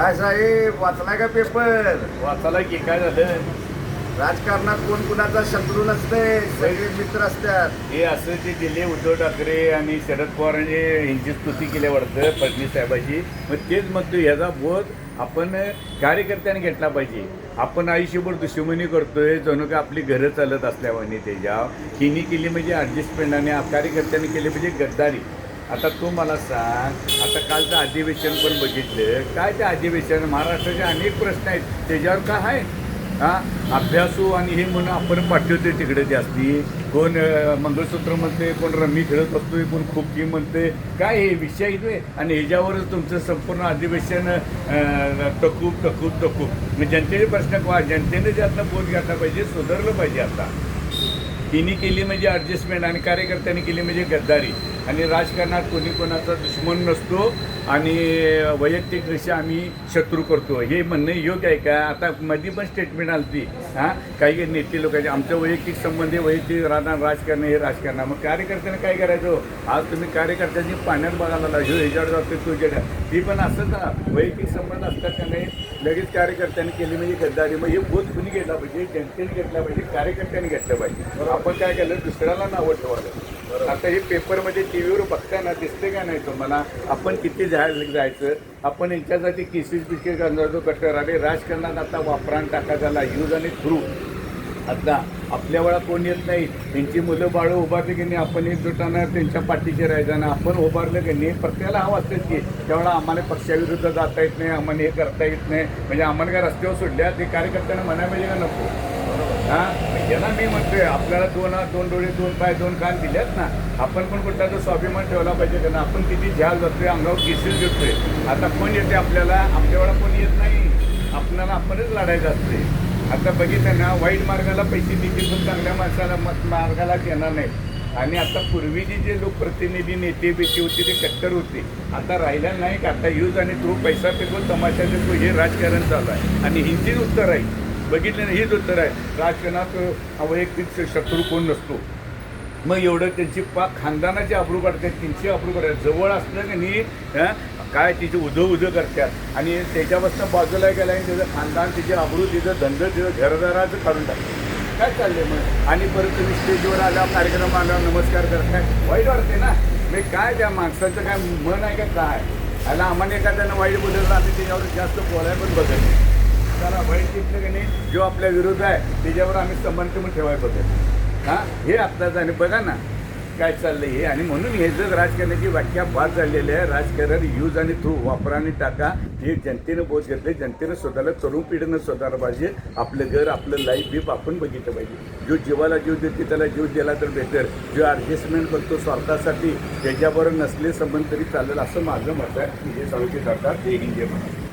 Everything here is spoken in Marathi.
काय साहेब वाचलाय का पेपर वाचायला की काय झालं? राजकारणात कोण कुणाचा शत्रू नसते सगळे मित्र असतात. हे असं जे दिले उद्धव ठाकरे आणि शरद पवारांनी यांची स्तुती केल्या वाटतं फडणवीस साहेबाची मग तेच म्हणतो ह्याचा बोध आपण कार्यकर्त्यांनी घेतला पाहिजे. आपण आयुष्यभर दुश्मनी करतोय जणू का आपली घरं चालत असल्यावानी त्याच्या हिनी केली म्हणजे ॲडजस्टमेंट आणि कार्यकर्त्यांनी केली म्हणजे गद्दारी. आता तू मला सांग आता कालचं अधिवेशन पण बघितलं. काय ते अधिवेशन? महाराष्ट्राचे अनेक प्रश्न आहेत. त्याच्यावर काय आहे? हा? अभ्यासू आणि हे म्हणून आपण पाठवतोय तिकडे जास्ती. कोण मंगळसूत्र म्हणते कोण रमी खेळत असतोय कोण खुपकी म्हणते काय हे विषय इथे? आणि ह्याच्यावरच तुमचं संपूर्ण अधिवेशन टकूप टकूप टकूप. मग जनतेचे प्रश्न वा जनतेने त्यातनं बोध घातला पाहिजे सुधारलं पाहिजे आता. तिने केली म्हणजे ॲडजस्टमेंट आणि कार्यकर्त्यांनी केली म्हणजे गद्दारी. आणि राजकारणात कोणी कोणाचा दुश्मन नसतो आणि वैयक्तिकदृष्ट्या आम्ही शत्रू करतो. हे म्हणणं योग्य आहे का? आता मध्ये पण स्टेटमेंट आली हां? काही काही नेते लोकांचे आमचं वैयक्तिक संबंध आहे वैयक्तिक राहणार राजकारण हे राजकारण मग कार्यकर्त्यांना काय करायचं? आज तुम्ही कार्यकर्त्यांची पाण्यात बघायला लागला ह्याच्यावर जातो तुझ्या ती पण असंच ना वैयक्तिक संबंध असतात का नाही? लगेच कार्यकर्त्यांनी केली म्हणजे गद्दारी. मग हे बोध कुणी घेतला पाहिजे? जनतेने घेतला पाहिजे कार्यकर्त्यांनी घेतलं पाहिजे. आपण काय केलं? दुसऱ्याला नावं ठेवायलं. आता हे पेपरमध्ये टी व्हीवर बघताना दिसते का नाही तुम्हाला? आपण किती जायचं जायचं? आपण यांच्यासाठी केसेस बिसेस करणार होतो कटर आले राजकारणात आता वापरान टाका झाला यूज आणि थ्रू. आता आपल्या वेळा कोण येत नाही? त्यांची मुलं बाळं उभारली की नाही? आपण एकजुटाना त्यांच्या पाठीशी राहायचं ना आपण उभारलं की नाही? प्रत्येकाला हा असतं की त्यावेळा आम्हाला पक्षाविरुद्ध जाता येत नाही आम्हाला हे करता येत नाही. म्हणजे आम्हाला काय रस्त्यावर सोडल्या? ते कार्यकर्त्यांना म्हणायला पाहिजे का नको? हा? याला मी म्हणतोय आपल्याला दोन दोन डोळे दोन पाय दोन कान दिलेत ना आपण पण कुठला तो स्वाभिमान ठेवला पाहिजे त्यांना. आपण किती झ्याल जातोय अंगावर केसेस घेतोय आता कोण येते आपल्याला? आपल्यावेळा कोण येत नाही. आपल्याला आपणच लढायचं असते. आता बघितलं ना वाईट मार्गाला पैसे देखील पण चांगल्या माणसाला मत मार्गाला येणार नाही आणि आता पूर्वीचे जे लोकप्रतिनिधी नेते बेते होते ते कट्टर होते. आता राहिल्या नाही का आता यूज आणि तो पैसा फेकून तमाशा देतो हे राजकारण चालू आहे. आणि हिंदीच उत्तर आहे. बघितलं नाही हेच उत्तर आहे. राजकारणात वैयक्तिक शत्रू कोण नसतो? मग एवढं त्यांची पा खानदानाची अब्रू काढतात त्यांची अब्रू काढतात. जवळ असलं की नाही काय तिचे उधं उधं करतात. आणि त्याच्यापासून बाजूला गेला आणि त्याचं खानदान तिचे अब्रू तिचं धंद तिचं घरदाराचं काढून टाकतात. काय चाललंय मग? आणि परत तुम्ही स्टेजवर आला कार्यक्रम आला नमस्कार करताय. वाईट वाटते ना? मी काय त्या माणसाचं काय मन आहे का काय? आला आम्हाला एखाद्यानं वाईट बोलत आम्ही त्याच्यावर जास्त बोलायला पण बघत नाही त्याला वाईट की नाही जो आपल्या विरोध आहे त्याच्यावर आम्ही संबंध मग ठेवायला बघत. हां? हे आत्ताच आणि बघा ना काय चाललंय हे. आणि म्हणून हे जर राजकारणाची व्याख्या बाद झालेली आहे. राजकारण यूज आणि थ्रू वापरा आणि टाका. हे जनतेनं बोध घेतले जनतेनं स्वतःला तरुण पिढीनं स्वतःला पाहिजे. आपलं घर आपलं लाईफ बीफ आपण बघितलं पाहिजे. जो जीवाला जीव देते त्याला जीव दिला तर बेटर जो ॲडजस्टमेंट करतो स्वार्थासाठी त्याच्याबरोबर नसले संबंध तरी चालेल असं माझं मत आहे. की हे चालू सरकार ते हिंदी म्हणा